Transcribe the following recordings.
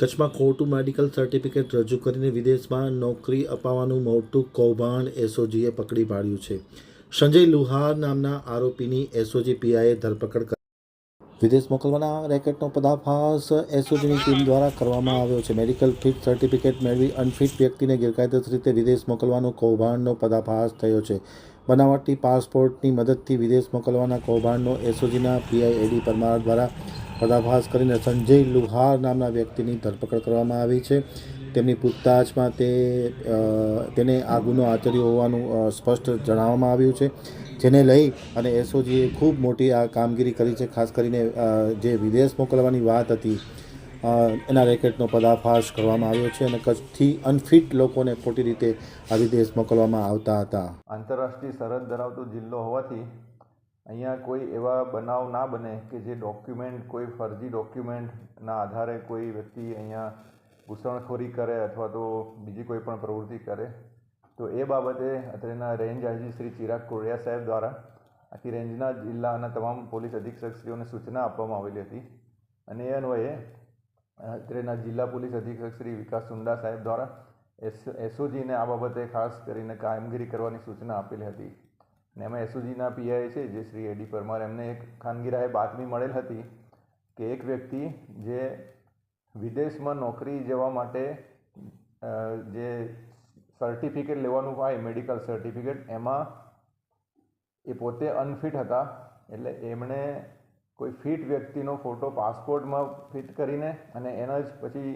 કચ્છમાં ખોટું medical certificate રજૂ કરીને વિદેશમાં નોકરી અપાવવાનું મોટું કૌભાંડ એસઓજીએ પકડી પાડ્યું છે. સંજય લુહાર નામના આરોપીની એસઓજી પીઆઈએ ધરપકડ કરી. વિદેશ મોકલવાના રેકેટનો પદાફાશ એસઓજીની ટીમ દ્વારા કરવામાં આવ્યો છે. મેડિકલ ફિટ સર્ટિફિકેટ મેળવી અનફિટ વ્યક્તિને ગેરકાયદેસર રીતે વિદેશ મોકલવાનો કૌભાંડનો પદાફાશ થયો છે. બનાવટી પાસપોર્ટની મદદથી વિદેશ મોકલવાના કૌભાંડનો એસઓજીના પીઆઈ એડી પરમાર દ્વારા પર્દાફાશ કરીને સંજય લુહાર નામના વ્યક્તિની ધરપકડ કરવામાં આવી છે. તેમની પૂછતાછમાં તે તેને આ ગુનો આચર્યો હોવાનું સ્પષ્ટ જણાવવામાં આવ્યું છે. જેને લઈ અને એસઓજીએ ખૂબ મોટી આ કામગીરી કરી છે, ખાસ કરીને જે વિદેશ મોકલવાની વાત હતી એના રેકેટનો પદાફાશ કરવામાં આવ્યો છે અને કચ્છથી અનફિટ લોકોને ખોટી રીતે આ વિદેશ મોકલવામાં આવતા હતા. આંતરરાષ્ટ્રીય સરહદ ધરાવતો જિલ્લો હોવાથી અહીંયા કોઈ એવા બનાવ ના બને કે જે ડોક્યુમેન્ટ કોઈ ફરજી ડોક્યુમેન્ટના આધારે કોઈ વ્યક્તિ અહીંયા ઘૂસણખોરી કરે અથવા તો બીજી કોઈ પણ પ્રવૃત્તિ કરે. તો એ બાબતે અત્રેના રેન્જ આઈજી શ્રી ચિરાગ કોરિયા સાહેબ દ્વારા આખી રેન્જના જિલ્લાના તમામ પોલીસ અધિક્ષકશ્રીઓને સૂચના આપવામાં આવેલી હતી. અને એ અન્વયે અત્રેના જિલ્લા પોલીસ અધિક્ષક શ્રી વિકાસ સુંડા સાહેબ દ્વારા એસ, એસઓજીને આ બાબતે ખાસ કરીને કામગીરી કરવાની સૂચના આપેલી હતી. અને એમાં એસઓજીના પીઆઈ છે, જે શ્રી એડી પરમાર એમને એક ખાનગીરાએ બાતમી મળેલ હતી કે એક વ્યક્તિ જે વિદેશમાં નોકરી જવા માટે જે સર્ટિફિકેટ લેવાનું હોય મેડિકલ સર્ટિફિકેટ એમાં એ પોતે અનફિટ હતા. એટલે એમણે કોઈ ફિટ વ્યક્તિનો ફોટો પાસપોર્ટમાં ફિટ કરીને અને એના જ પછી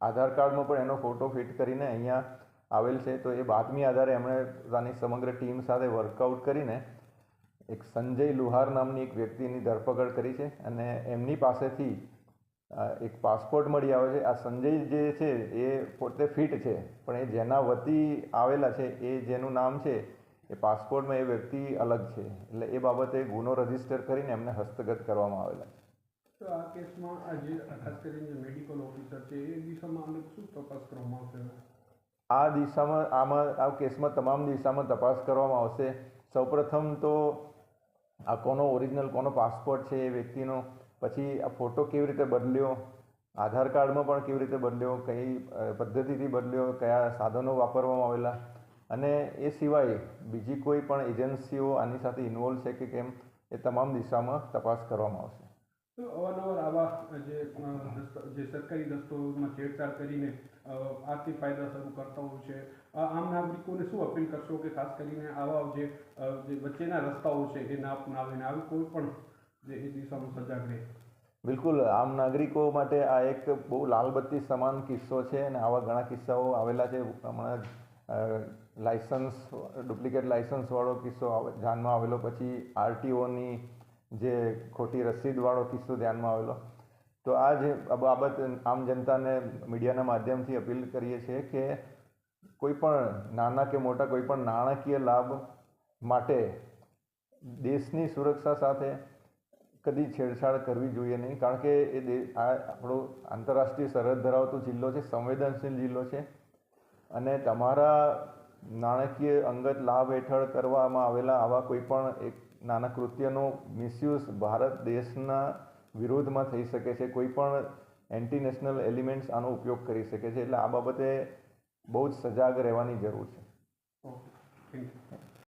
આધાર કાર્ડમાં પણ એનો ફોટો ફિટ કરીને અહીંયા આવેલ છે. તો એ બાતમી આધારે એમણે પોતાની સમગ્ર ટીમ સાથે વર્કઆઉટ કરીને એક સંજય લુહાર નામની એક વ્યક્તિની ધરપકડ કરી છે અને એમની પાસેથી એક પાસપોર્ટ મળી આવે છે. આ સંજય જે છે એ પોતે ફિટ છે, પણ એ જેના વતી આવેલા છે, એ જેનું નામ છે, એ પાસપોર્ટમાં એ વ્યક્તિ અલગ છે. એટલે એ બાબતે ગુનો રજિસ્ટર કરીને એમને હસ્તગત કરવામાં આવેલા છે. તો આ કેસમાં આજે, ખાસ કરીને મેડિકલ ઓફિસર છે, એ દિશામાં શું તપાસ કરવામાં આવશે? આ દિશામાં, આમાં, આ કેસમાં તમામ દિશામાં તપાસ કરવામાં આવશે. સૌપ્રથમ તો આ કોનો ઓરિજિનલ, કોનો પાસપોર્ટ છે એ વ્યક્તિનો, પછી આ ફોટો કેવી રીતે બદલ્યો, આધાર કાર્ડમાં પણ કેવી રીતે બદલ્યો, કઈ પદ્ધતિથી બદલ્યો, કયા સાધનો વાપરવામાં આવેલા, અને એ સિવાય બીજી કોઈ પણ એજન્સીઓ આની સાથે ઇન્વોલ્વ છે કે કેમ, એ તમામ દિશામાં તપાસ કરવામાં આવશે. તો અવારનવાર આવા જે જે સરકારી દસ્તાવેજમાં છેડછાડ કરીને આર્થિક ફાયદા શરૂ કરતા હોય છે આમ નાગરિકોને શું અપીલ કરશો કે ખાસ કરીને આવા જે વચ્ચેના રસ્તાઓ છે એ ના અપનાવીને આવી કોઈ પણ જે એ દિશામાં સજાગ રહે? બિલકુલ, આમ નાગરિકો માટે આ એક બહુ લાલબત્તી સમાન કિસ્સો છે અને આવા ઘણા કિસ્સાઓ આવેલા છે. હમણાં લાયસન્સ, ડુપ્લિકેટ લાયસન્સવાળો કિસ્સો ધ્યાનમાં આવેલો. પછી આરટીઓની જે ખોટી રસીદવાળો કિસ્સો ધ્યાનમાં આવેલો. તો આ જે બાબત આમ જનતાને મીડિયાના માધ્યમથી અપીલ કરીએ છીએ કે કોઈ પણ નાના કે મોટા કોઈ પણ નાણાકીય લાભ માટે દેશની સુરક્ષા સાથે કદી છેડછાડ કરવી જોઈએ નહીં. કારણ કે એ આ આપણો આંતરરાષ્ટ્રીય સરહદ ધરાવતો જિલ્લો છે, સંવેદનશીલ જિલ્લો છે. અને તમારા નાણાકીય અંગત લાભ હેઠળ કરવામાં આવેલા આવા કોઈ પણ એક નાના કૃત્યનો મિસયુઝ ભારત દેશના વિરોધમાં થઈ શકે છે. કોઈ પણ એન્ટી નેશનલ એલિમેન્ટ્સ આનો ઉપયોગ કરી શકે છે. એટલે આ બાબતે બહુ જ સજાગ રહેવાની જરૂર છે. Okay thank you